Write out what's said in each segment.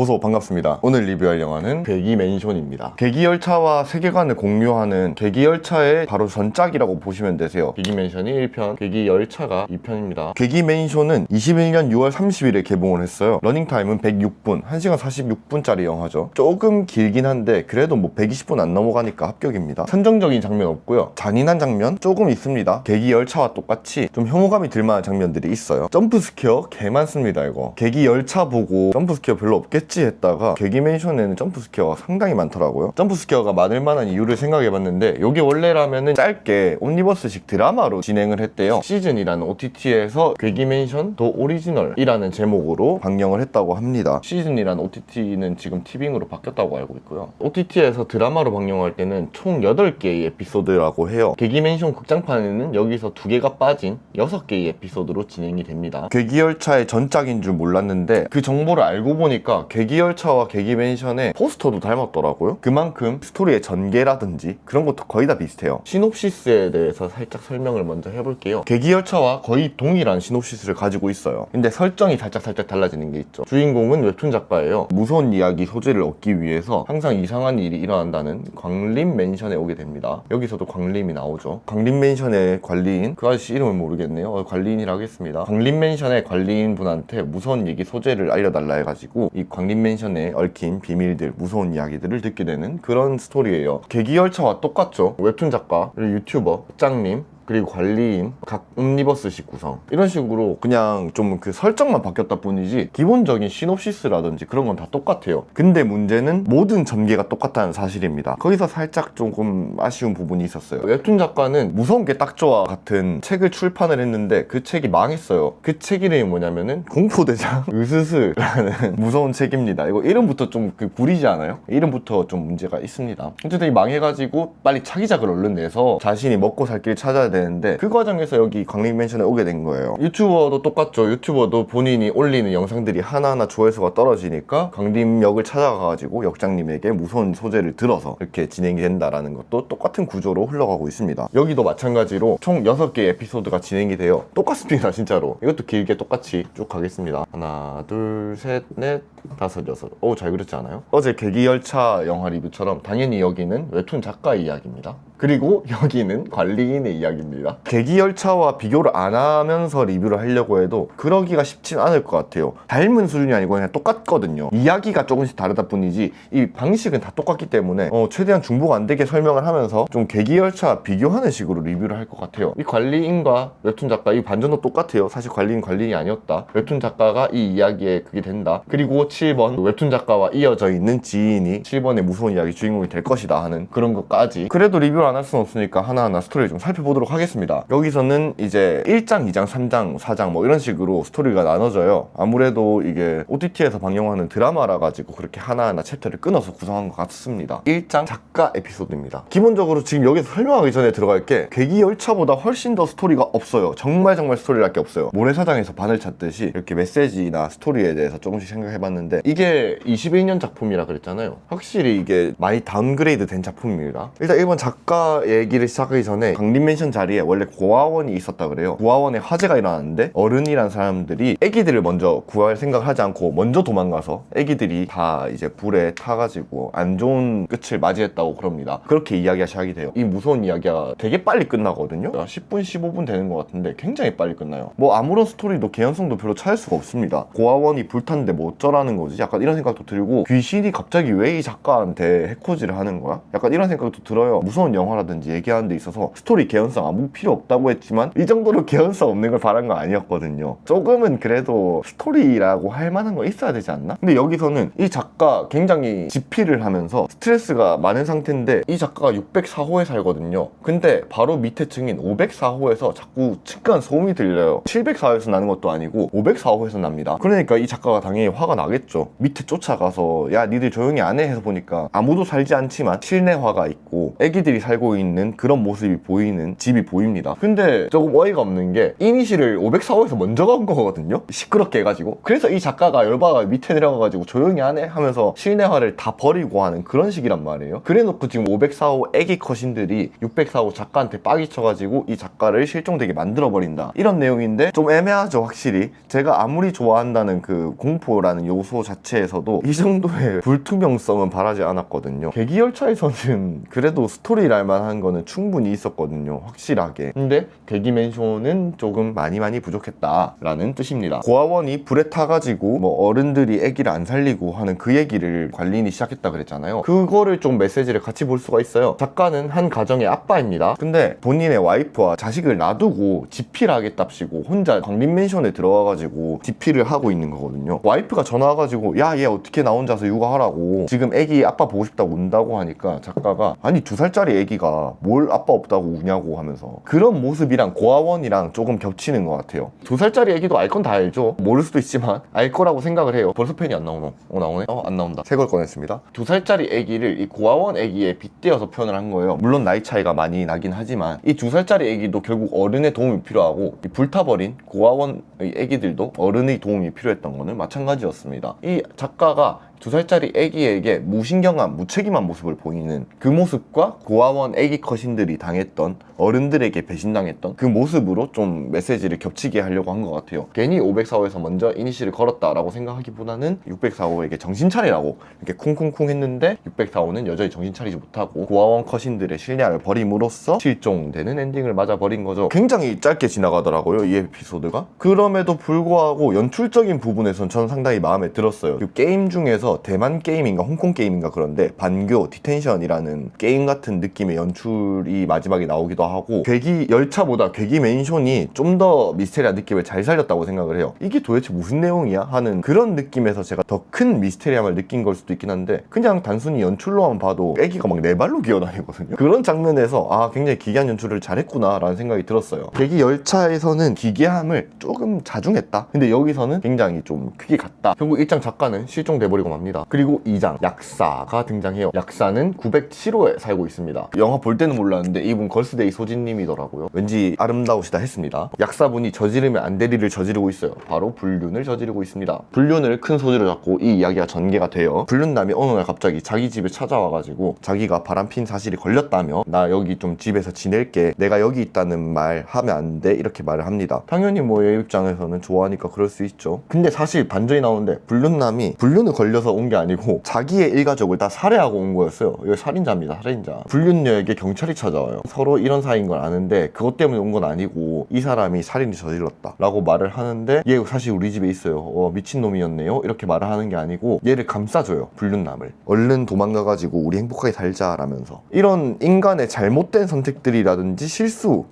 보소 반갑습니다. 오늘 리뷰할 영화는 괴기 맨션입니다. 괴기 열차와 세계관을 공유하는 괴기 열차의 바로 전작이라고 보시면 되세요. 괴기 맨션이 1편, 괴기 열차가 2편입니다. 괴기 맨션은 21년 6월 30일에 개봉을 했어요. 러닝타임은 106분, 1시간 46분짜리 영화죠. 조금 길긴 한데 그래도 뭐 120분 안 넘어가니까 합격입니다. 선정적인 장면 없고요. 잔인한 장면 조금 있습니다. 괴기 열차와 똑같이 좀 혐오감이 들만한 장면들이 있어요. 점프 스퀘어 개 많습니다 이거. 괴기 열차 보고 점프 스퀘어 별로 없겠지 했다가 괴기맨션에는 점프 스퀘어가 상당히 많더라고요. 점프 스퀘어가 많을 만한 이유를 생각해봤는데 이게 원래라면은 짧게 옴니버스식 드라마로 진행을 했대요. 시즌이라는 OTT에서 괴기맨션 더 오리지널이라는 제목으로 방영을 했다고 합니다. 시즌이라는 OTT는 지금 티빙으로 바뀌었다고 알고 있고요. OTT에서 드라마로 방영할 때는 총 8개의 에피소드라고 해요. 괴기맨션 극장판에는 여기서 2개가 빠진 6개의 에피소드로 진행이 됩니다. 괴기열차의 전작인 줄 몰랐는데 그 정보를 알고 보니까 괴 기열차와 괴기맨션의 포스터도 닮았더라고요. 그만큼 스토리의 전개라든지 그런 것도 거의 다 비슷해요. 시놉시스에 대해서 살짝 설명을 먼저 해볼게요. 괴기열차와 거의 동일한 시놉시스를 가지고 있어요. 근데 설정이 살짝 살짝 달라지는 게 있죠. 주인공은 웹툰 작가예요. 무서운 이야기 소재를 얻기 위해서 항상 이상한 일이 일어난다는 광림 맨션에 오게 됩니다. 여기서도 광림이 나오죠. 광림 맨션의 관리인 그 아저씨 이름을 모르겠네요. 어, 관리인이라 하겠습니다. 광림 맨션의 관리인 분한테 무서운 얘기 소재를 알려달라 해가지고 이 광림 맨션에 얽힌 비밀들, 무서운 이야기들을 듣게 되는 그런 스토리예요. 계기열차와 똑같죠. 웹툰 작가, 유튜버, 짱님, 그리고 관리인, 각 옴니버스식 구성. 이런 식으로 그냥 좀 그 설정만 바뀌었다 뿐이지 기본적인 시놉시스라든지 그런 건 다 똑같아요. 근데 문제는 모든 전개가 똑같다는 사실입니다. 거기서 살짝 조금 아쉬운 부분이 있었어요. 웹툰 작가는 무서운 게 딱 좋아 같은 책을 출판을 했는데 그 책이 망했어요. 그 책 이름이 뭐냐면은 공포대장 으스스라는 무서운 책입니다. 이거 이름부터 좀 그 구리지 않아요? 이름부터 좀 문제가 있습니다. 어쨌든 이 망해가지고 빨리 차기작을 얼른 내서 자신이 먹고 살 길 찾아야 되는 데 그 과정에서 여기 강림맨션에 오게 된 거예요. 유튜버도 똑같죠. 유튜버도 본인이 올리는 영상들이 하나하나 조회수가 떨어지니까 강림역을 찾아가가지고 역장님에게 무서운 소재를 들어서 이렇게 진행이 된다라는 것도 똑같은 구조로 흘러가고 있습니다. 여기도 마찬가지로 총 6개의 에피소드가 진행이 돼요. 똑같습니다 진짜로. 이것도 길게 똑같이 쭉 가겠습니다. 하나 둘 셋 넷 다섯 여섯. 오잘 그렸지 않아요? 어제 계기열차 영화 리뷰처럼 당연히 여기는 웹툰 작가의 이야기입니다 그리고 여기는 관리인의 이야기입니다. 계기 열차와 비교를 안 하면서 리뷰를 하려고 해도 그러기가 쉽진 않을 것 같아요. 닮은 수준이 아니고 그냥 똑같거든요. 이야기가 조금씩 다르다 뿐이지 이 방식은 다 똑같기 때문에 어, 최대한 중복 안 되게 설명을 하면서 좀 계기 열차 비교하는 식으로 리뷰를 할 것 같아요. 이 관리인과 웹툰 작가 이 반전도 똑같아요. 사실 관리인 관리인이 아니었다. 웹툰 작가가 이 이야기에 그게 된다. 그리고 7번 웹툰 작가와 이어져 있는 지인이 7번의 무서운 이야기 주인공이 될 것이다 하는 그런 것까지 그래도 리뷰를 안 할 수는 없으니까 하나하나 스토리를 좀 살펴보도록 하겠습니다. 여기서는 이제 1장, 2장, 3장, 4장 뭐 이런 식으로 스토리가 나눠져요. 아무래도 이게 OTT에서 방영하는 드라마라 가지고 그렇게 하나하나 챕터를 끊어서 구성한 것 같습니다. 1장 작가 에피소드입니다. 기본적으로 지금 여기서 설명하기 전에 들어갈 게 괴기 열차보다 훨씬 더 스토리가 없어요. 정말 정말 스토리랄 게 없어요. 모래사장에서 바늘 찾듯이 이렇게 메시지나 스토리에 대해서 조금씩 생각해봤는데 이게 21년 작품이라 그랬잖아요. 확실히 이게 많이 다운그레이드 된 작품입니다. 일단 1번 작가 얘기를 시작하기 전에 강림맨션 자리에 원래 고아원이 있었다 그래요. 고아원에 화재가 일어났는데 어른이란 사람들이 아기들을 먼저 구할 생각을 하지 않고 먼저 도망가서 아기들이 다 이제 불에 타가지고 안 좋은 끝을 맞이했다고 그럽니다. 그렇게 이야기가 시작이 돼요. 이 무서운 이야기가 되게 빨리 끝나거든요. 10분, 15분 되는 것 같은데 굉장히 빨리 끝나요. 뭐 아무런 스토리도 개연성도 별로 찾을 수가 없습니다. 고아원이 불탔는데 뭐 어쩌라는 거지? 약간 이런 생각도 들고 귀신이 갑자기 왜 이 작가한테 해코지를 하는 거야? 약간 이런 생각도 들어요. 무서운 영화 라든지 얘기하는 데 있어서 스토리 개연성 아무 필요 없다고 했지만 이 정도로 개연성 없는 걸 바란 건 아니었거든요. 조금은 그래도 스토리라고 할 만한 거 있어야 되지 않나? 근데 여기서는 이 작가 굉장히 지피를 하면서 스트레스가 많은 상태인데 이 작가가 604호에 살거든요. 근데 바로 밑에 층인 504호에서 자꾸 측간 소음이 들려요. 704호에서 나는 것도 아니고 504호에서 납니다. 그러니까 이 작가가 당연히 화가 나겠죠. 밑에 쫓아가서 야 니들 조용히 안 해 해서 보니까 아무도 살지 않지만 실내화가 있고 애기들이 살고 살고 있는 그런 모습이 보이는 집이 보입니다. 근데 조금 어이가 없는 게 이니시를 504호에서 먼저 간 거거든요. 시끄럽게 해가지고. 그래서 이 작가가 열받아 밑에 내려가가지고 조용히 하네 하면서 실내화를 다 버리고 하는 그런 식이란 말이에요. 그래놓고 지금 504호 애기 컷신들이 604호 작가한테 빡이 쳐가지고 이 작가를 실종되게 만들어버린다. 이런 내용인데 좀 애매하죠 확실히. 제가 아무리 좋아한다는 그 공포라는 요소 자체에서도 이 정도의 불투명성은 바라지 않았거든요. 계기열차에서는 그래도 스토리랄 만한 거는 충분히 있었거든요. 확실하게. 근데 대기맨쇼는 조금 많이 많이 부족했다라는 뜻입니다. 고아원이 불에 타가지고 뭐 어른들이 아기를 안 살리고 하는 그 얘기를 관리인이 시작했다 그랬잖아요. 그거를 좀 메시지를 같이 볼 수가 있어요. 작가는 한 가정의 아빠입니다. 근데 본인의 와이프와 자식을 놔두고 집필 하겠답시고 혼자 광림맨션에 들어와가지고 집필을 하고 있는 거거든요. 와이프가 전화 와가지고 야 얘 어떻게 나 혼자서 육아하라고 지금 애기 아빠 보고 싶다고 운다고 하니까 작가가 아니 두 살짜리 애기 가 뭘 아빠 없다고 우냐고 하면서 그런 모습이랑 고아원이랑 조금 겹치는 것 같아요. 두 살짜리 애기도 알 건 다 알죠. 모를 수도 있지만 알 거라고 생각을 해요. 벌써 펜이 안 나오노? 어 나오네? 어 안 나온다. 새 걸 꺼냈습니다. 두 살짜리 애기를 이 고아원 애기에 빗대어서 표현을 한 거예요. 물론 나이 차이가 많이 나긴 하지만 이 두 살짜리 애기도 결국 어른의 도움이 필요하고 이 불타버린 고아원의 애기들도 어른의 도움이 필요했던 거는 마찬가지였습니다. 이 작가가 두 살짜리 애기에게 무신경한 무책임한 모습을 보이는 그 모습과 고아원 애기 컷신들이 당했던 어른들에게 배신당했던 그 모습으로 좀 메시지를 겹치게 하려고 한 것 같아요. 괜히 504호에서 먼저 이니시를 걸었다라고 생각하기보다는 604호에게 정신 차리라고 이렇게 쿵쿵쿵 했는데 604호는 여전히 정신 차리지 못하고 고아원 컷신들의 실내화를 버림으로써 실종되는 엔딩을 맞아버린 거죠. 굉장히 짧게 지나가더라고요, 이 에피소드가. 그럼에도 불구하고 연출적인 부분에선 저는 상당히 마음에 들었어요. 그 게임 중에서 대만 게임인가 홍콩 게임인가 그런데 반교 디텐션이라는 게임 같은 느낌의 연출이 마지막에 나오기도 하고 괴기 열차보다 괴기 맨션이 좀 더 미스테리한 느낌을 잘 살렸다고 생각을 해요. 이게 도대체 무슨 내용이야 하는 그런 느낌에서 제가 더 큰 미스테리함을 느낀 걸 수도 있긴 한데 그냥 단순히 연출로만 봐도 애기가 막 네 발로 기어다니거든요. 그런 장면에서 아 굉장히 기괴한 연출을 잘했구나라는 생각이 들었어요. 괴기 열차에서는 기괴함을 조금 자중했다. 근데 여기서는 굉장히 좀 크게 갔다. 결국 1장 작가는 실종돼 버리고 맙니다. 그리고 2장 약사가 등장해요. 약사는 907호에 살고 있습니다. 영화 볼 때는 몰랐는데 이분 걸스데이 소진님이더라고요. 왠지 아름다우시다 했습니다. 약사분이 저지르면 안될 일을 저지르고 있어요. 바로 불륜을 저지르고 있습니다. 불륜을 큰 소지로 잡고 이 이야기가 전개가 돼요. 불륜남이 어느 날 갑자기 자기 집에 찾아와가지고 자기가 바람핀 사실이 걸렸다며 나 여기 좀 집에서 지낼게 내가 여기 있다는 말 하면 안 돼 이렇게 말을 합니다. 당연히 뭐얘 입장에서는 좋아하니까 그럴 수 있죠. 근데 사실 반전이 나오는데 불륜남이 불륜을 걸려서 온 게 아니고 자기의 일가족을 다 살해하고 온 거였어요. 이거 살인자입니다. 살인자. 불륜녀에게 경찰이 찾아와요. 서로 이런 사이인 걸 아는데 그것 때문에 온 건 아니고 이 사람이 살인을 저질렀다 라고 말을 하는데 얘 사실 우리 집에 있어요. 어, 미친놈이었네요. 이렇게 말을 하는 게 아니고 얘를 감싸줘요. 불륜남을. 얼른 도망가가지고 우리 행복하게 살자라면서 이런 인간의 잘못된 선택들이라든지 실수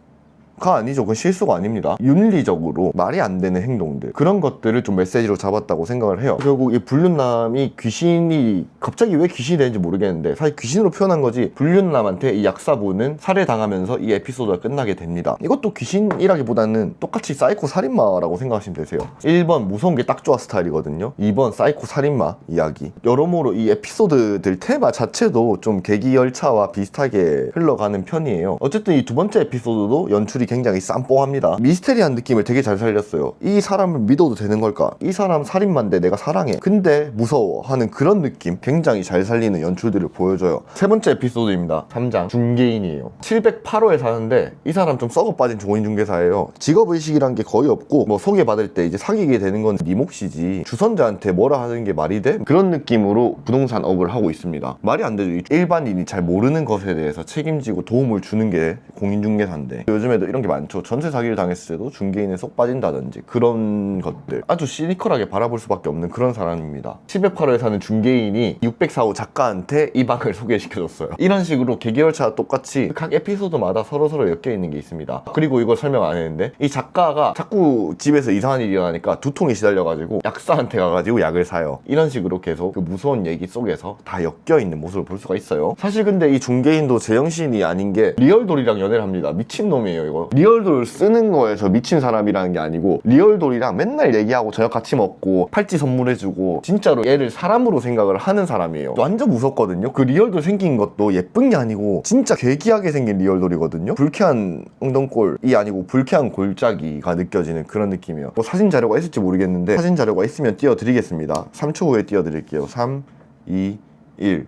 가 아니죠. 그건 실수가 아닙니다. 윤리적으로 말이 안 되는 행동들 그런 것들을 좀 메시지로 잡았다고 생각을 해요. 결국 이 불륜남이 귀신이 갑자기 왜 귀신이 되는지 모르겠는데 사실 귀신으로 표현한 거지 불륜남한테 이 약사부는 살해당하면서 이 에피소드가 끝나게 됩니다. 이것도 귀신이라기보다는 똑같이 사이코 살인마라고 생각하시면 되세요. 1번 무서운 게 딱 좋아 스타일이거든요. 2번 사이코 살인마 이야기. 여러모로 이 에피소드들 테마 자체도 좀 계기 열차와 비슷하게 흘러가는 편이에요. 어쨌든 이 두 번째 에피소드도 연출이 굉장히 쌈뽕합니다. 미스테리한 느낌을 되게 잘 살렸어요. 이 사람을 믿어도 되는 걸까? 이 사람 살인마인데 내가 사랑해. 근데 무서워 하는 그런 느낌 굉장히 잘 살리는 연출들을 보여줘요. 세 번째 에피소드입니다. 3장 중개인이에요. 708호에 사는데 이 사람 좀 썩어 빠진 종인중개사예요. 직업의식이란 게 거의 없고 뭐 소개받을 때 이제 사귀게 되는 건 네 몫이지 주선자한테 뭐라 하는 게 말이 돼? 그런 느낌으로 부동산 업을 하고 있습니다. 말이 안 되죠. 일반인이 잘 모르는 것에 대해서 책임지고 도움을 주는 게 공인중개사인데 요즘에도 이런 게 많죠. 전세 사기를 당했을 때도 중개인에 쏙 빠진다든지 그런 것들 아주 시니컬하게 바라볼 수밖에 없는 그런 사람입니다. 708호에 사는 중개인이 604호 작가한테 이 방을 소개시켜줬어요. 이런 식으로 개개월차 똑같이 각 에피소드마다 서로서로 엮여 있는 게 있습니다. 그리고 이걸 설명 안 했는데 이 작가가 자꾸 집에서 이상한 일이 일어나니까 두통이 시달려가지고 약사한테 가가지고 약을 사요. 이런 식으로 계속 그 무서운 얘기 속에서 다 엮여 있는 모습을 볼 수가 있어요. 사실 근데 이 중개인도 제정신이 아닌 게 리얼돌이랑 연애를 합니다. 미친놈이에요 이거. 리얼돌 쓰는 거에서 미친 사람이라는 게 아니고 리얼돌이랑 맨날 얘기하고 저녁 같이 먹고 팔찌 선물해주고 진짜로 얘를 사람으로 생각을 하는 사람 사람이에요. 완전 무섭거든요. 그 리얼돌 생긴 것도 예쁜 게 아니고 진짜 괴기하게 생긴 리얼돌이거든요. 불쾌한 엉덩골이 아니고 불쾌한 골짜기가 느껴지는 그런 느낌이에요. 뭐 사진 자료가 있을지 모르겠는데 사진 자료가 있으면 띄워드리겠습니다. 3초 후에 띄워드릴게요. 3, 2, 1.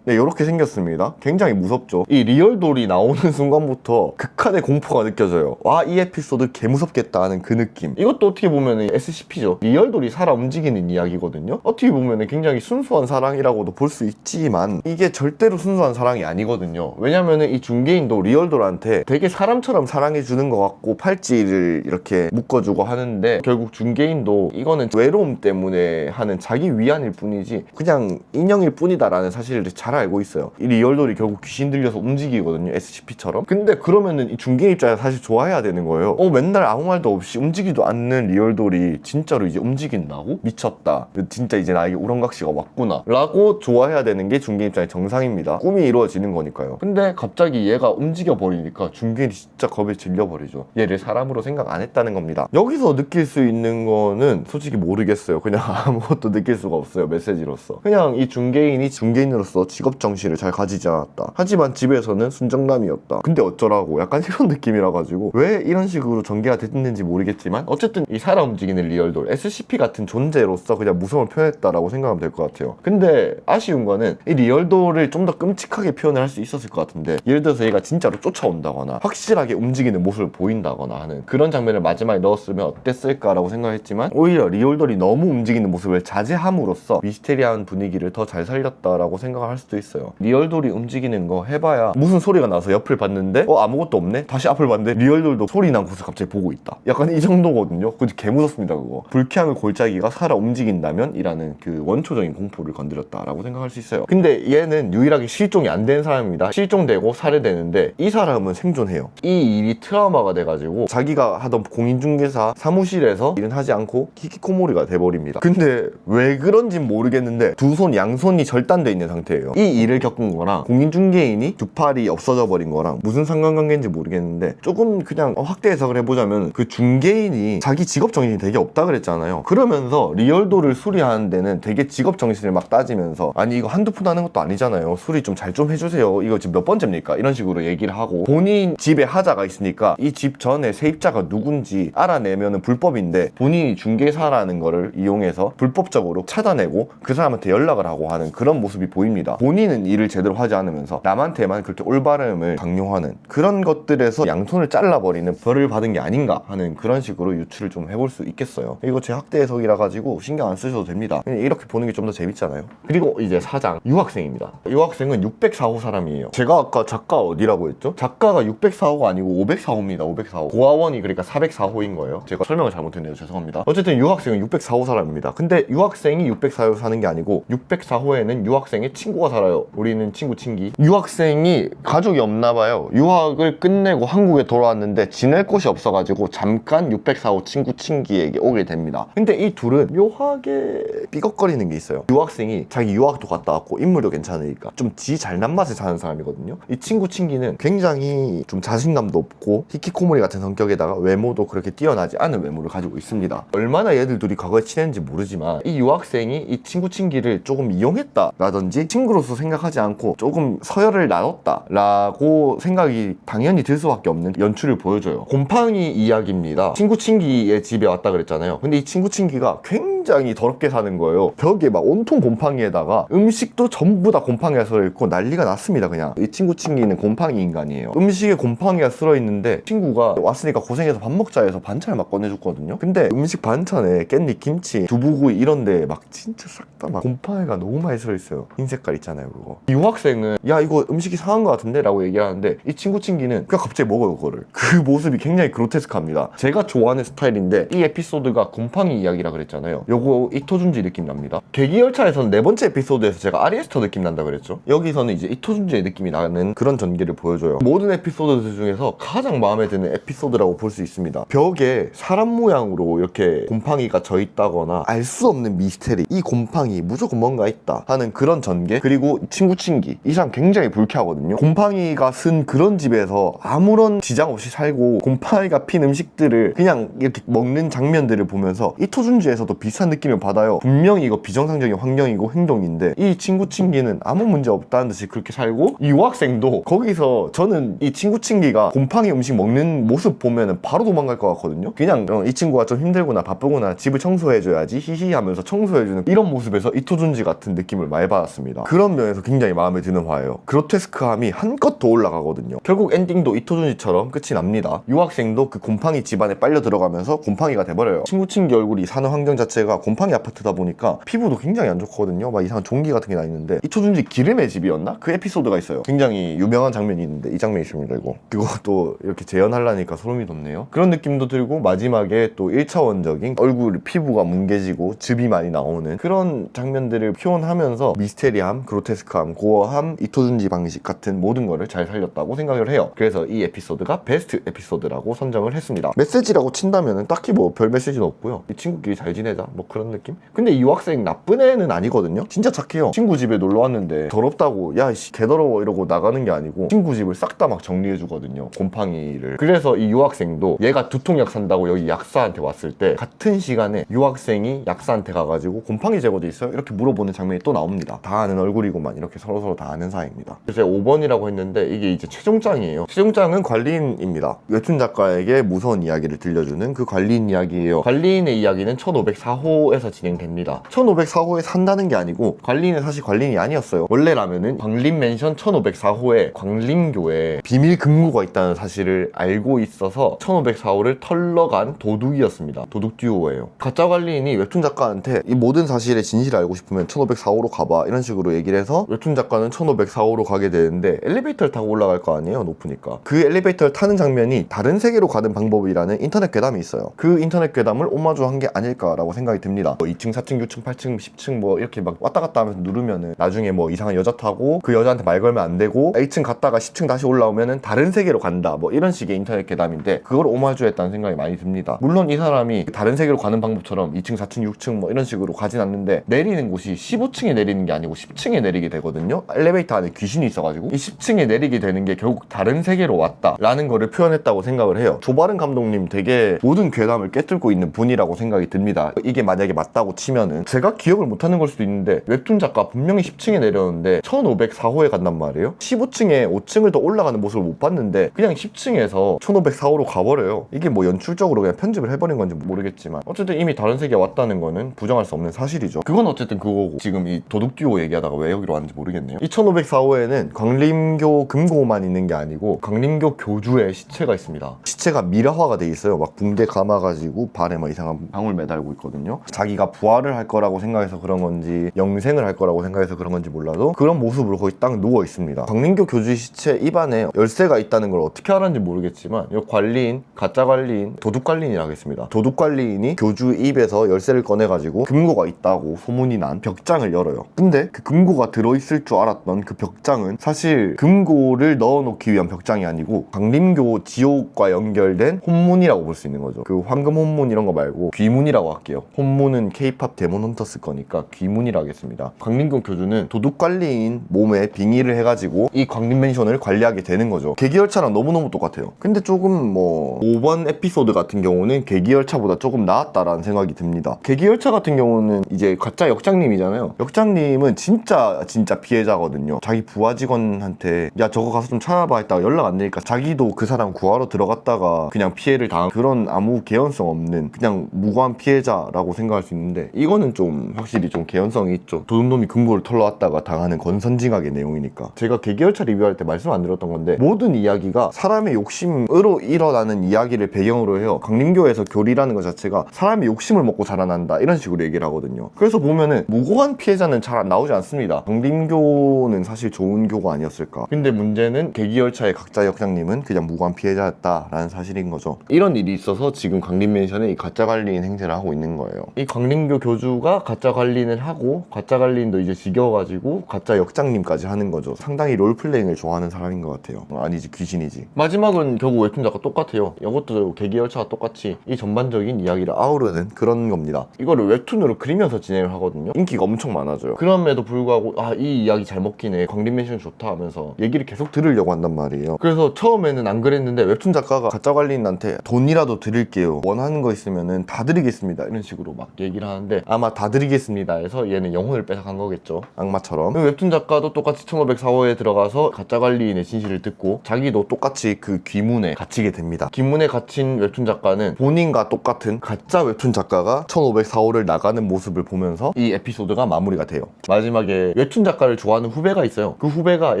네, 이렇게 생겼습니다. 굉장히 무섭죠. 이 리얼돌이 나오는 순간부터 극한의 공포가 느껴져요. 와, 이 에피소드 개 무섭겠다 하는 그 느낌. 이것도 어떻게 보면 SCP죠. 리얼돌이 살아 움직이는 이야기거든요. 어떻게 보면 굉장히 순수한 사랑이라고도 볼 수 있지만 이게 절대로 순수한 사랑이 아니거든요. 왜냐면 이 중개인도 리얼돌한테 되게 사람처럼 사랑해주는 것 같고 팔찌를 이렇게 묶어주고 하는데 결국 중개인도 이거는 외로움 때문에 하는 자기 위안일 뿐이지 그냥 인형일 뿐이다라는 사실을 잘 알고 있어요. 이 리얼돌이 결국 귀신 들려서 움직이거든요. SCP처럼. 근데 그러면은 이 중개인 입장에서 사실 좋아해야 되는 거예요. 어 맨날 아무 말도 없이 움직이도 않는 리얼돌이 진짜로 이제 움직인다고? 미쳤다. 진짜 이제 나에게 우렁각시가 왔구나. 라고 좋아해야 되는 게 중개인 입장의 정상입니다. 꿈이 이루어지는 거니까요. 근데 갑자기 얘가 움직여 버리니까 중개인이 진짜 겁에 질려 버리죠. 얘를 사람으로 생각 안 했다는 겁니다. 여기서 느낄 수 있는 거는 솔직히 모르겠어요. 그냥 아무것도 느낄 수가 없어요. 메시지로서. 그냥 이 중개인이 중개인으로서 직업 정신을 잘 가지지 않았다. 하지만 집에서는 순정남이었다. 근데 어쩌라고 약간 이런 느낌이라 가지고 왜 이런 식으로 전개가 됐는지 모르겠지만 어쨌든 이 살아 움직이는 리얼돌 SCP 같은 존재로서 그냥 무서움을 표현했다라고 생각하면 될 것 같아요. 근데 아쉬운 거는 이 리얼돌을 좀 더 끔찍하게 표현을 할 수 있었을 것 같은데 예를 들어서 얘가 진짜로 쫓아온다거나 확실하게 움직이는 모습을 보인다거나 하는 그런 장면을 마지막에 넣었으면 어땠을까라고 생각했지만 오히려 리얼돌이 너무 움직이는 모습을 자제함으로써 미스테리한 분위기를 더 잘 살렸다라고 생각을 할 수도 있어요. 리얼돌이 움직이는 거 해봐야 무슨 소리가 나서 옆을 봤는데 어 아무것도 없네? 다시 앞을 봤는데 리얼돌도 소리 난 곳을 갑자기 보고 있다. 약간 이 정도거든요. 그개 무섭습니다 그거. 불쾌함의 골짜기가 살아 움직인다면 이라는 그 원초적인 공포를 건드렸다라고 생각할 수 있어요. 근데 얘는 유일하게 실종이 안 된 사람입니다. 실종되고 살해되는데 이 사람은 생존해요. 이 일이 트라우마가 돼가지고 자기가 하던 공인중개사 사무실에서 일은 하지 않고 히키코모리가 돼버립니다. 근데 왜 그런진 모르겠는데 두 손 양손이 절단돼 있는 상태예요. 이 일을 겪은 거랑 공인중개인이 두 팔이 없어져 버린 거랑 무슨 상관관계인지 모르겠는데 조금 그냥 확대 해석을 해보자면 그 중개인이 자기 직업 정신이 되게 없다 그랬잖아요. 그러면서 리얼도를 수리하는 데는 되게 직업 정신을 막 따지면서 아니 이거 한두 푼 하는 것도 아니잖아요. 수리 좀 잘좀 해주세요. 이거 지금 몇 번째입니까? 이런 식으로 얘기를 하고 본인 집에 하자가 있으니까 이 집 전에 세입자가 누군지 알아내면은 불법인데 본인이 중개사라는 거를 이용해서 불법적으로 찾아내고 그 사람한테 연락을 하고 하는 그런 모습이 보입니다. 본인은 일을 제대로 하지 않으면서 남한테만 그렇게 올바름을 강요하는 그런 것들에서 양손을 잘라버리는 벌을 받은 게 아닌가 하는 그런 식으로 유추를 좀 해볼 수 있겠어요. 이거 제 학대 해석이라 가지고 신경 안 쓰셔도 됩니다. 이렇게 보는 게 좀 더 재밌잖아요. 그리고 이제 사장 유학생입니다. 유학생은 604호 사람이에요. 제가 아까 작가 어디라고 했죠? 작가가 604호가 아니고 504호입니다. 504호. 고아원이 그러니까 404호인 거예요. 제가 설명을 잘못했네요. 죄송합니다. 어쨌든 유학생은 604호 사람입니다. 근데 유학생이 604호 사는 게 아니고 604호에는 유학생의 친구가 살아요. 우리는 친구 친기. 유학생이 가족이 없나 봐요. 유학을 끝내고 한국에 돌아왔는데 지낼 곳이 없어가지고 잠깐 604호 친구 친기에게 오게 됩니다. 근데 이 둘은 묘하게 삐걱거리는 게 있어요. 유학생이 자기 유학도 갔다 왔고 인물도 괜찮으니까 좀 지 잘난 맛에 사는 사람이거든요. 이 친구 친기는 굉장히 좀 자신감도 없고 히키코모리 같은 성격에다가 외모도 그렇게 뛰어나지 않은 외모를 가지고 있습니다. 얼마나 얘들 둘이 과거에 친했는지 모르지만 이 유학생이 이 친구 친기를 조금 이용했다라든지 친구로서 생각하지 않고 조금 서열을 나눴다라고 생각이 당연히 들 수밖에 없는 연출을 보여줘요. 곰팡이 이야기입니다. 친구 친기의 집에 왔다 그랬잖아요. 근데 이 친구 친기가 굉장히 더럽게 사는 거예요. 벽에 막 온통 곰팡이에다가 음식도 전부 다 곰팡이가 쓸어 있고 난리가 났습니다. 그냥 이 친구 친기는 곰팡이 인간이에요. 음식에 곰팡이가 쓸어 있는데 친구가 왔으니까 고생해서 밥 먹자 해서 반찬을 막 꺼내줬거든요. 근데 음식 반찬에 깻잎, 김치, 두부구이 이런데 막 진짜 싹 다 막 곰팡이가 너무 많이 쓸어 있어요. 흰 색깔 있잖아요, 그거. 유학생은 야 이거 음식이 상한 것 같은데 라고 얘기하는데 이 친구 친기는 그냥 갑자기 먹어요 그거를. 그 모습이 굉장히 그로테스크합니다. 제가 좋아하는 스타일인데 이 에피소드가 곰팡이 이야기라 그랬잖아요. 요거 이토준지 느낌 납니다. 계기열차에서는 네 번째 에피소드에서 제가 아리에스터 느낌 난다 그랬죠. 여기서는 이제 이토준지의 느낌이 나는 그런 전개를 보여줘요. 모든 에피소드 중에서 가장 마음에 드는 에피소드라고 볼 수 있습니다. 벽에 사람 모양으로 이렇게 곰팡이가 져 있다거나 알 수 없는 미스테리. 이 곰팡이 무조건 뭔가 있다 하는 그런 전개. 그리고 친구 친기. 이 사람 굉장히 불쾌하거든요. 곰팡이가 쓴 그런 집에서 아무런 지장 없이 살고 곰팡이가 핀 음식들을 그냥 이렇게 먹는 장면들을 보면서 이토준지에서도 비슷한 비슷한 느낌을 받아요. 분명히 이거 비정상적인 환경이고 행동인데 이 친구 친기는 아무 문제 없다는 듯이 그렇게 살고 이 유학생도 거기서 저는 이 친구 친기가 곰팡이 음식 먹는 모습 보면은 바로 도망갈 것 같거든요. 그냥 어, 이 친구가 좀 힘들구나 바쁘구나 집을 청소해줘야지 히히 하면서 청소해주는 이런 모습에서 이토준지 같은 느낌을 많이 받았습니다. 그런 면에서 굉장히 마음에 드는 화예요. 그로테스크함이 한껏 더 올라가거든요. 결국 엔딩도 이토준지처럼 끝이 납니다. 유학생도 그 곰팡이 집안에 빨려 들어가면서 곰팡이가 돼버려요. 친구 친기 얼굴이 사는 환경 자체가 곰팡이 아파트다 보니까 피부도 굉장히 안 좋거든요. 막 이상한 종기 같은 게 나 있는데 이토준지 기름의 집이었나? 그 에피소드가 있어요. 굉장히 유명한 장면이 있는데 이 장면이 있습니다. 이거 그것도 이렇게 재현하려니까 소름이 돋네요. 그런 느낌도 들고 마지막에 또 1차원적인 얼굴 피부가 뭉개지고 즙이 많이 나오는 그런 장면들을 표현하면서 미스테리함, 그로테스크함, 고어함, 이토준지 방식 같은 모든 거를 잘 살렸다고 생각을 해요. 그래서 이 에피소드가 베스트 에피소드라고 선정을 했습니다. 메시지라고 친다면 딱히 뭐 별 메시지는 없고요. 이 친구끼리 잘 지내자 뭐 그런 느낌? 근데 이 유학생 나쁜 애는 아니거든요. 진짜 착해요. 친구 집에 놀러 왔는데 더럽다고 야 씨 개더러워 이러고 나가는 게 아니고 친구 집을 싹 다 막 정리해 주거든요. 곰팡이를. 그래서 이 유학생도 얘가 두통약 산다고 여기 약사한테 왔을 때 같은 시간에 유학생이 약사한테 가가지고 곰팡이 제거도 있어요? 이렇게 물어보는 장면이 또 나옵니다. 다 아는 얼굴이고만 이렇게 서로서로 다 아는 사이입니다. 그래서 제가 5번이라고 했는데 이게 이제 최종장이에요. 최종장은 관리인입니다. 웹툰 작가에게 무서운 이야기를 들려주는 그 관리인 이야기예요. 관리인의 이야기는 1504호 에서 진행됩니다. 1504호에 산다는 게 아니고 관리인은 사실 관리인이 아니었어요. 원래라면은 광림맨션 1504호에 광림교에 비밀 금고가 있다는 사실을 알고 있어서 1504호를 털러 간 도둑이었습니다. 도둑 듀오예요. 가짜 관리인이 웹툰 작가한테 이 모든 사실의 진실을 알고 싶으면 1504호로 가봐 이런 식으로 얘기를 해서 웹툰 작가는 1504호로 가게 되는데 엘리베이터를 타고 올라갈 거 아니에요 높으니까 그 엘리베이터를 타는 장면이 다른 세계로 가는 방법이라는 인터넷 괴담이 있어요 그 인터넷 괴담을 오마주한 게 아닐까라고 생각이 듭니다. 뭐 2층 4층 6층 8층 10층 뭐 이렇게 막 왔다 갔다 하면서 누르면은 나중에 뭐 이상한 여자 타고 그 여자한테 말 걸면 안 되고 1층 갔다가 10층 다시 올라오면은 다른 세계로 간다. 뭐 이런 식의 인터넷 괴담인데 그걸 오마주했다는 생각이 많이 듭니다. 물론 이 사람이 다른 세계로 가는 방법처럼 2층 4층 6층 뭐 이런 식으로 가진 않는데 내리는 곳이 15층에 내리는 게 아니고 10층에 내리게 되거든요. 엘리베이터 안에 귀신이 있어가지고 이 10층에 내리게 되는 게 결국 다른 세계로 왔다라는 거를 표현했다고 생각을 해요. 조바른 감독님 되게 모든 괴담을 꿰뚫고 있는 분이라고 생각이 듭니다. 이게 만약에 맞다고 치면은 제가 기억을 못하는 걸 수도 있는데 웹툰 작가 분명히 10층에 내렸는데 1504호에 간단 말이에요. 15층에 5층을 더 올라가는 모습을 못 봤는데 그냥 10층에서 1504호로 가버려요. 이게 뭐 연출적으로 그냥 편집을 해버린 건지 모르겠지만 어쨌든 이미 다른 세계에 왔다는 거는 부정할 수 없는 사실이죠. 그건 어쨌든 그거고 지금 이 도둑 듀오 얘기하다가 왜 여기로 왔는지 모르겠네요. 2504호에는 광림교 금고만 있는 게 아니고 광림교 교주의 시체가 있습니다. 시체가 미라화가 돼 있어요. 막 붕대 감아가지고 발에 막 이상한 방울 매달고 있거든요 자기가 부활을 할 거라고 생각해서 그런 건지 영생을 할 거라고 생각해서 그런 건지 몰라도 그런 모습으로 거의 딱 누워 있습니다. 광림교 교주의 시체 입안에 열쇠가 있다는 걸 어떻게 알았는지 모르겠지만 이 관리인 가짜 관리인 도둑 관리인이라 하겠습니다. 도둑 관리인이 교주 입에서 열쇠를 꺼내가지고 금고가 있다고 소문이 난 벽장을 열어요. 근데 그 금고가 들어있을 줄 알았던 그 벽장은 사실 금고를 넣어놓기 위한 벽장이 아니고 강림교 지옥과 연결된 혼문이라고 볼 수 있는 거죠. 그 황금 혼문 이런 거 말고 귀문이라고 할게요. 혼 문은 케이팝 데몬 헌터스 거니까 귀문이라 하겠습니다. 강림교 교주는 도둑 관리인 몸에 빙의를 해가지고 이 광림 맨션을 관리하게 되는 거죠. 계기열차랑 너무너무 똑같아요. 근데 조금 뭐 5번 에피소드 같은 경우는 계기열차보다 조금 나았다라는 생각이 듭니다. 계기열차 같은 경우는 이제 가짜 역장님이잖아요. 역장님은 진짜 진짜 피해자거든요. 자기 부하 직원한테 야 저거 가서 좀 찾아봐 했다가 연락 안 되니까 자기도 그 사람 구하러 들어갔다가 그냥 피해를 당한 그런 아무 개연성 없는 그냥 무고한 피해자라고 생각할 수 있는데 이거는 좀 확실히 좀 개연성이 있죠. 도둑놈이 금고를 털러 왔다가 당하는 건선징악의 내용이니까. 제가 계기열차 리뷰할 때 말씀 안 드렸던 건데 모든 이야기가 사람의 욕심으로 일어나는 이야기를 배경으로 해요. 강림교에서 교리라는 것 자체가 사람의 욕심을 먹고 자라난다. 이런 식으로 얘기를 하거든요. 그래서 보면은 무고한 피해자는 잘 나오지 않습니다. 강림교는 사실 좋은 교가 아니었을까. 근데 문제는 계기열차의 각자 역장님은 그냥 무고한 피해자였다라는 사실인 거죠. 이런 일이 있어서 지금 강림맨션에 이 가짜 관리인 행세를 하고 있는 거예요 이 광림교 교주가 가짜 관리인을 하고 가짜 관리인도 이제 지겨워가지고 가짜 역장님까지 하는 거죠. 상당히 롤플레잉을 좋아하는 사람인 것 같아요. 어, 아니지 귀신이지. 마지막은 결국 웹툰 작가 똑같아요. 이것도 계기열차와 똑같이 이 전반적인 이야기를 아우르는 그런 겁니다. 이거를 웹툰으로 그리면서 진행을 하거든요. 인기가 엄청 많아져요. 그럼에도 불구하고 아 이 이야기 잘 먹기네. 광림맨션 좋다 하면서 얘기를 계속 들으려고 한단 말이에요. 그래서 처음에는 안 그랬는데 웹툰 작가가 가짜 관리인한테 돈이라도 드릴게요. 원하는 거 있으면은 다 드리겠습니다. 이런 식으로 식으로 막 얘기를 하는데 아마 다 드리겠습니다. 해서 얘는 영혼을 뺏어간 거겠죠. 악마처럼. 그 웹툰 작가도 똑같이 1504호에 들어가서 가짜 관리인의 진실을 듣고 자기도 똑같이 그 귀문에 갇히게 됩니다. 귀문에 갇힌 웹툰 작가는 본인과 똑같은 가짜 웹툰 작가가 1504호를 나가는 모습을 보면서 이 에피소드가 마무리가 돼요. 마지막에 웹툰 작가를 좋아하는 후배가 있어요. 그 후배가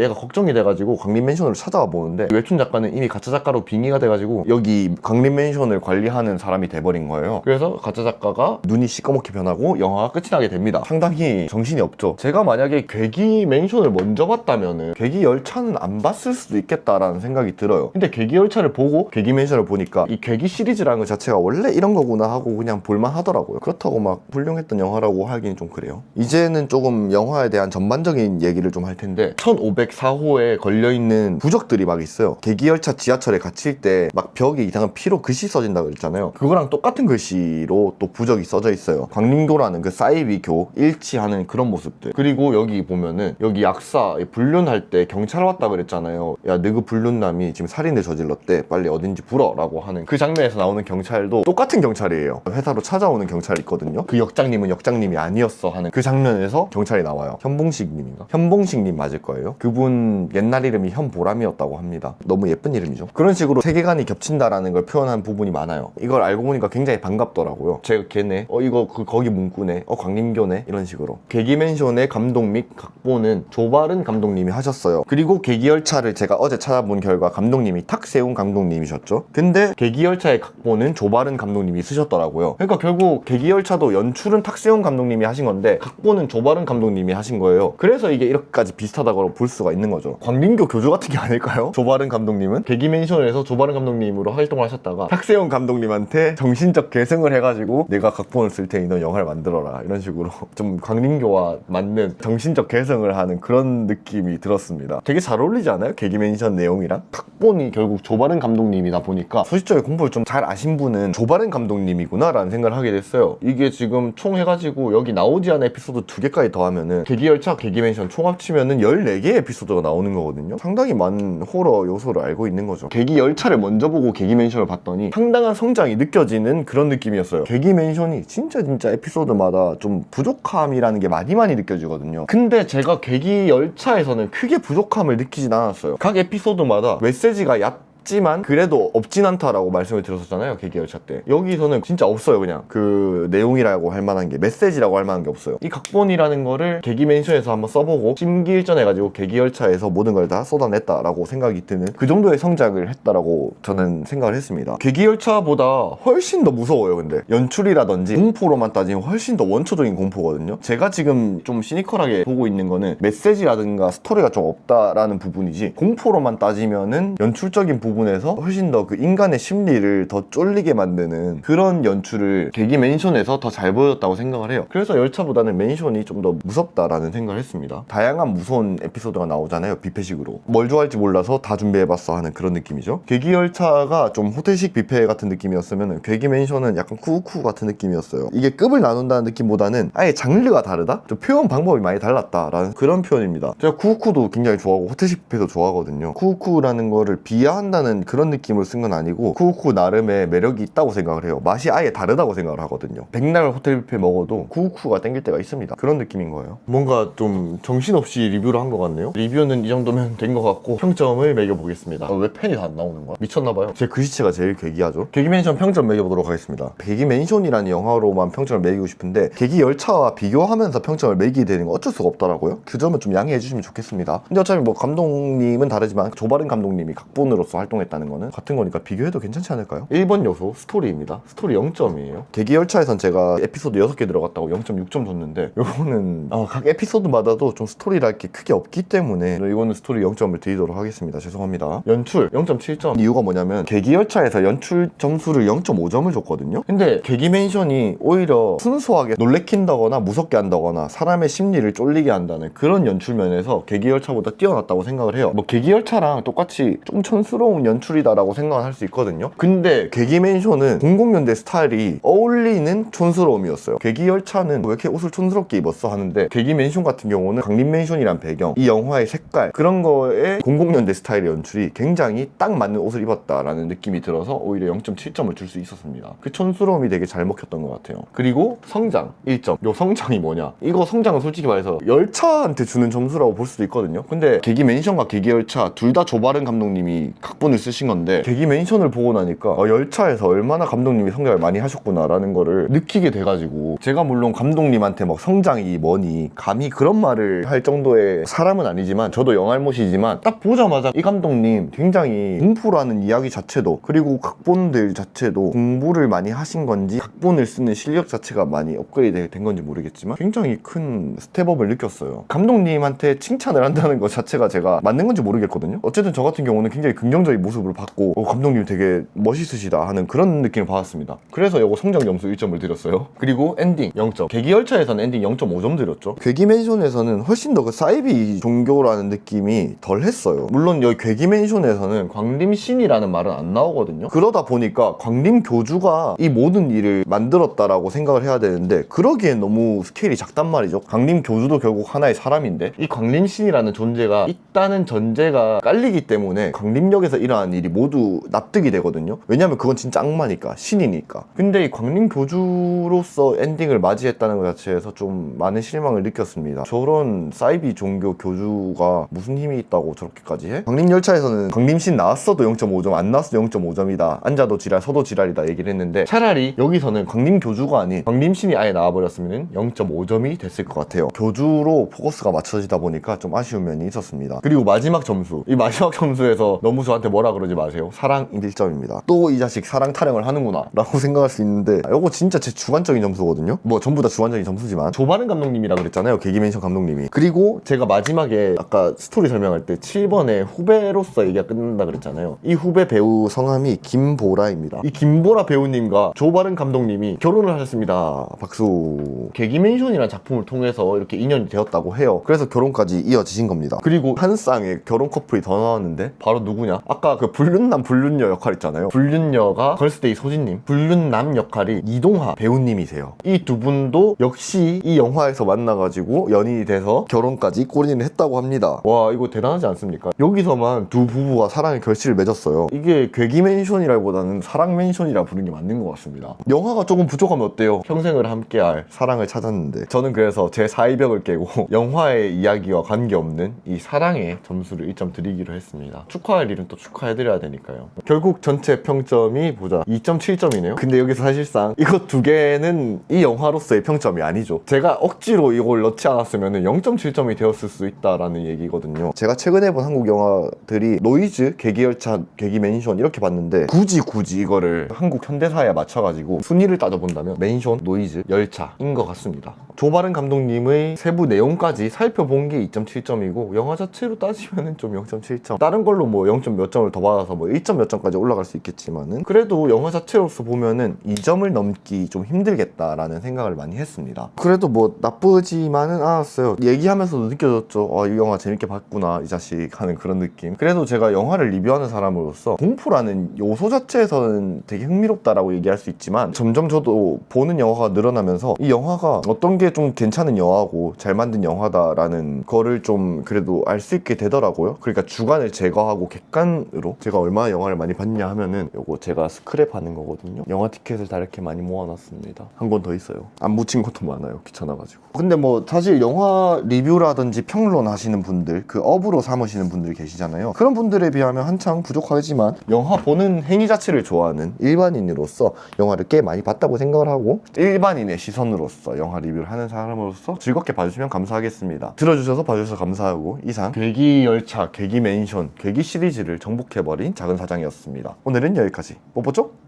얘가 걱정이 돼가지고 강림 맨션으로 찾아와 보는데 웹툰 작가는 이미 가짜 작가로 빙의가 돼가지고 여기 강림 맨션을 관리하는 사람이 돼버린 거예요. 그래서 가짜 작가가 눈이 시꺼멓게 변하고 영화가 끝이 나게 됩니다. 상당히 정신이 없죠. 제가 만약에 괴기 맨션을 먼저 봤다면은 괴기 열차는 안 봤을 수도 있겠다라는 생각이 들어요. 근데 괴기 열차를 보고 괴기 맨션을 보니까 이 괴기 시리즈라는 것 자체가 원래 이런 거구나 하고 그냥 볼만 하더라고요. 그렇다고 막 훌륭했던 영화라고 하기는 좀 그래요. 이제는 조금 영화에 대한 전반적인 얘기를 좀 할 텐데 1504호에 걸려있는 부적들이 막 있어요. 괴기 열차 지하철에 갇힐 때 막 벽에 이상한 피로 글씨 써진다 그랬잖아요. 그거랑 똑같은 글씨로 또 부적이 써져 있어요. 광림도라는 그 사이비 교 일치하는 그런 모습들. 그리고 여기 보면은 여기 약사 불륜할 때 경찰 왔다 그랬잖아요. 야 너그 불륜남이 지금 살인을 저질렀대. 빨리 어딘지 불어라고 하는 그 장면에서 나오는 경찰도 똑같은 경찰이에요. 회사로 찾아오는 경찰이 있거든요. 그 역장님은 역장님이 아니었어 하는 그 장면에서 경찰이 나와요. 현봉식 님인가? 현봉식 님 맞을 거예요. 그분 옛날 이름이 현보람이었다고 합니다. 너무 예쁜 이름이죠. 그런 식으로 세계관이 겹친다라는 걸 표현한 부분이 많아요. 이걸 알고 보니까 굉장히 반갑더라고요. 제가 걔네 어 이거 그 거기 문구네. 어 광림교네. 이런 식으로. 괴기맨션의 감독 및 각본은 조바른 감독님이 하셨어요. 그리고 괴기열차를 제가 어제 찾아본 결과 감독님이 탁세훈 감독님이셨죠. 근데 괴기열차의 각본은 조바른 감독님이 쓰셨더라고요. 그러니까 결국 괴기열차도 연출은 탁세훈 감독님이 하신 건데 각본은 조바른 감독님이 하신 거예요. 그래서 이게 이렇게까지 비슷하다고 볼 수가 있는 거죠. 광림교 교주 같은 게 아닐까요? 조바른 감독님은? 괴기맨션에서 조바른 감독님으로 활동을 하셨다가 탁세훈 감독님한테 정신적 계승을 해가지고 내가 각 본을 쓸 테니 너 영화를 만들어라. 이런 식으로 좀 광림교와 맞는 정신적 계승을 하는 그런 느낌이 들었습니다. 되게 잘 어울리지 않아요? 괴기맨션 내용이랑? 각본이 결국 조바른 감독님이다 보니까 소식적인 공부를 좀 잘 아신 분은 조바른 감독님이구나 라는 생각을 하게 됐어요. 이게 지금 총 해가지고 여기 나오지 않은 에피소드 두 개까지 더하면은 괴기열차 괴기맨션 총 합치면은 14개의 에피소드가 나오는 거거든요. 상당히 많은 호러 요소를 알고 있는 거죠. 괴기열차를 먼저 보고 괴기맨션을 봤더니 상당한 성장이 느껴지는 그런 느낌이었어요. 괴기맨션이 진짜 진짜 에피소드마다 좀 부족함이라는 게 많이 많이 느껴지거든요. 근데 제가 괴기열차에서는 크게 부족함을 느끼진 않았어요. 각 에피소드마다 메시지가 얕 지만 그래도 없진 않다라고 말씀을 드렸었잖아요 계기 열차 때. 여기서는 진짜 없어요 그냥. 그 내용이라고 할 만한 게 메시지라고 할 만한 게 없어요. 이 각본이라는 거를 계기 맨션에서 한번 써보고 심기일전 해가지고 계기 열차에서 모든 걸 다 쏟아냈다라고 생각이 드는 그 정도의 성장을 했다라고 저는 생각을 했습니다. 계기 열차보다 훨씬 더 무서워요 근데. 연출이라든지 공포로만 따지면 훨씬 더 원초적인 공포거든요. 제가 지금 좀 시니컬하게 보고 있는 거는 메시지라든가 스토리가 좀 없다라는 부분이지 공포로만 따지면은 연출적인 부분 부분에서 훨씬 더 그 인간의 심리를 더 쫄리게 만드는 그런 연출을 계기 맨션에서 더 잘 보였다고 생각을 해요. 그래서 열차보다는 맨션이 좀 더 무섭다라는 생각을 했습니다. 다양한 무서운 에피소드가 나오잖아요. 뷔페식으로. 뭘 좋아할지 몰라서 다 준비해봤어 하는 그런 느낌이죠. 계기 열차가 좀 호텔식 뷔페 같은 느낌이었으면 계기 맨션은 약간 쿠쿠 같은 느낌이었어요. 이게 급을 나눈다는 느낌보다는 아예 장르가 다르다? 좀 표현 방법이 많이 달랐다라는 그런 표현입니다. 제가 쿠쿠도 굉장히 좋아하고 호텔식 뷔페도 좋아하거든요. 쿠쿠라는 거를 비하한다는 그런 느낌을 쓴 건 아니고 쿠쿠 나름의 매력이 있다고 생각을 해요. 맛이 아예 다르다고 생각을 하거든요. 백날 호텔 뷔페 먹어도 쿠쿠가 땡길 때가 있습니다. 그런 느낌인 거예요. 뭔가 좀 정신없이 리뷰를 한 것 같네요. 리뷰는 이 정도면 된 것 같고 평점을 매겨보겠습니다. 아, 왜 펜이 다 안 나오는 거야? 미쳤나봐요. 제 글씨체가 제일 괴기하죠. 괴기맨션 평점 매겨보도록 하겠습니다. 괴기맨션이라는 영화로만 평점을 매기고 싶은데 괴기 열차와 비교하면서 평점을 매기게 되는 건 어쩔 수가 없더라고요. 그 점은 좀 양해해 주시면 좋겠습니다. 근데 어차피 뭐 감독님은 다르지만 조바른 감독님이 각본으로서 활동했다는 거는 같은 거니까 비교해도 괜찮지 않을까요? 1번 요소 스토리입니다. 스토리 0점이에요. 괴기 열차에선 제가 에피소드 6개 들어갔다고 0.6점 줬는데 요거는 어, 각 에피소드마다도 좀 스토리랄 게 크게 없기 때문에 이거는 스토리 0점을 드리도록 하겠습니다. 죄송합니다. 연출 0.7점 이유가 뭐냐면 괴기 열차에서 연출 점수를 0.5점을 줬거든요. 근데 괴기 맨션이 오히려 순수하게 놀래킨다거나 무섭게 한다거나 사람의 심리를 쫄리게 한다는 그런 연출 면에서 괴기 열차보다 뛰어났다고 생각을 해요. 뭐 괴기 열차랑 똑같이 좀 촌스러운 촌스러운 연출이다라고 생각을 할 수 있거든요. 근데 괴기맨쇼는 00년대 스타일이 어울리는 촌스러움이었어요. 괴기열차는 왜 이렇게 옷을 촌스럽게 입었어 하는데 괴기맨션 같은 경우는 강림맨션이란 배경, 이 영화의 색깔 그런 거에 00년대 스타일의 연출이 굉장히 딱 맞는 옷을 입었다라는 느낌이 들어서 오히려 0.7점을 줄 수 있었습니다. 그 촌스러움이 되게 잘 먹혔던 것 같아요. 그리고 성장 1점. 요 성장이 뭐냐? 이거 성장은 솔직히 말해서 열차한테 주는 점수라고 볼 수도 있거든요. 근데 계기 맨션과 계기 열차 둘 다 조바른 감독님이 각본 을 쓰신 건데 계기 맨션을 보고 나니까 어, 열차에서 얼마나 감독님이 성장을 많이 하셨구나라는 거를 느끼게 돼가지고 제가 물론 감독님한테 막 성장이 뭐니 감히 그런 말을 할 정도의 사람은 아니지만 저도 영알못이지만 딱 보자마자 이 감독님 굉장히 공포라는 이야기 자체도 그리고 각본들 자체도 공부를 많이 하신 건지 각본을 쓰는 실력 자체가 많이 업그레이드 된 건지 모르겠지만 굉장히 큰 스텝업을 느꼈어요. 감독님한테 칭찬을 한다는 것 자체가 제가 맞는 건지 모르겠거든요. 어쨌든 저 같은 경우는 굉장히 긍정적인 모습을 받고 어, 감독님 되게 멋있으시다 하는 그런 느낌을 받았습니다. 그래서 이거 성장 점수 1점을 드렸어요. 그리고 엔딩 0점. 계기 열차에서는 엔딩 0.5점 드렸죠. 괴기 맨션에서는 훨씬 더 그 사이비 종교라는 느낌이 덜 했어요. 물론 여기 괴기 맨션에서는 광림 신이라는 말은 안 나오거든요. 그러다 보니까 광림 교주가 이 모든 일을 만들었다라고 생각을 해야 되는데 그러기엔 너무 스케일이 작단 말이죠. 광림 교주도 결국 하나의 사람인데 이 광림 신이라는 존재가 있다는 전제가 깔리기 때문에 광림역에서 일어나는 일이 모두 납득이 되거든요. 왜냐면 그건 진짜 악마니까 신이니까. 근데 이 광림 교주로서 엔딩을 맞이했다는 것 자체에서 좀 많은 실망을 느꼈습니다. 저런 사이비 종교 교주가 무슨 힘이 있다고 저렇게까지 해? 광림 열차에서는 광림신 나왔어도 0.5점, 안 나왔어도 0.5점이다. 앉아도 지랄, 서도 지랄이다 얘기를 했는데 차라리 여기서는 광림 교주가 아닌 광림신이 아예 나와버렸으면 0.5점이 됐을 것 같아요. 교주로 포커스가 맞춰지다 보니까 좀 아쉬운 면이 있었습니다. 그리고 마지막 점수. 이 마지막 점수에서 너무 저한테 뭐라 그러지 마세요. 사랑 1점입니다. 또 이 자식 사랑 타령을 하는구나 라고 생각할 수 있는데 아, 요거 진짜 제 주관적인 점수거든요. 뭐 전부 다 주관적인 점수지만 조바른 감독님이라 그랬잖아요. 개기맨션 감독님이. 그리고 제가 마지막에 아까 스토리 설명할 때 7번에 후배로서 얘기가 끝난다 그랬잖아요. 이 후배 배우 성함이 김보라입니다. 이 김보라 배우님과 조바른 감독님이 결혼을 하셨습니다. 박수. 개기맨션이라는 작품을 통해서 이렇게 인연이 되었다고 해요. 그래서 결혼까지 이어지신 겁니다. 그리고 한 쌍의 결혼 커플이 더 나왔는데 바로 누구냐? 아까 그 불륜남 불륜녀 역할 있잖아요. 불륜녀가 걸스데이 소진님, 불륜남 역할이 이동하 배우님이세요. 이 두 분도 역시 이 영화에서 만나가지고 연인이 돼서 결혼까지 꼬리를 했다고 합니다. 와 이거 대단하지 않습니까? 여기서만 두 부부가 사랑의 결실을 맺었어요. 이게 괴기 맨션이라기보다는 사랑 맨션이라 부르는 게 맞는 것 같습니다. 영화가 조금 부족하면 어때요? 평생을 함께할 사랑을 찾았는데 저는 그래서 제 사이벽을 깨고 영화의 이야기와 관계없는 이 사랑에 점수를 1점 드리기로 했습니다. 축하할 일은 또 축하 해드려야 되니까요. 결국 전체 평점이 보자 2.7점이네요. 근데 여기서 사실상 이거 두 개는 이 영화로서의 평점이 아니죠. 제가 억지로 이걸 넣지 않았으면 0.7점이 되었을 수 있다라는 얘기거든요. 제가 최근에 본 한국 영화들이 노이즈, 개기열차, 개기맨션 이렇게 봤는데 굳이 굳이 이거를 한국 현대사에 맞춰가지고 순위를 따져본다면 맨션, 노이즈, 열차인 것 같습니다. 조바른 감독님의 세부 내용까지 살펴본 게 2.7점이고 영화 자체로 따지면 좀 0.7점 다른 걸로 뭐 0. 몇 점을 더 받아서 뭐 1점 몇 점까지 올라갈 수 있겠지만은 그래도 영화 자체로서 보면은 2점을 넘기 좀 힘들겠다라는 생각을 많이 했습니다. 그래도 뭐 나쁘지만은 않았어요. 얘기하면서도 느껴졌죠. 아, 이 영화 재밌게 봤구나 이 자식 하는 그런 느낌. 그래도 제가 영화를 리뷰하는 사람으로서 공포라는 요소 자체에서는 되게 흥미롭다라고 얘기할 수 있지만 점점 저도 보는 영화가 늘어나면서 이 영화가 어떤 게 좀 괜찮은 영화고 잘 만든 영화다라는 거를 좀 그래도 알 수 있게 되더라고요. 그러니까 주관을 제거하고 객관 으로 제가 얼마나 영화를 많이 봤냐 하면은 요거 제가 스크랩 하는 거거든요. 영화 티켓을 다 이렇게 많이 모아놨습니다. 한 권 더 있어요. 안 묻힌 것도 많아요. 귀찮아가지고. 근데 뭐 사실 영화 리뷰라든지 평론 하시는 분들 그 업으로 삼으시는 분들이 계시잖아요. 그런 분들에 비하면 한창 부족하지만 영화 보는 행위 자체를 좋아하는 일반인으로서 영화를 꽤 많이 봤다고 생각을 하고 일반인의 시선으로서 영화 리뷰를 하는 사람으로서 즐겁게 봐주시면 감사하겠습니다. 들어주셔서 봐주셔서 감사하고 이상 괴기 열차, 괴기 맨션, 괴기 시리즈를 정 복해버린 작은 사장이었습니다. 오늘은 여기까지. 뽀뽀 쪽?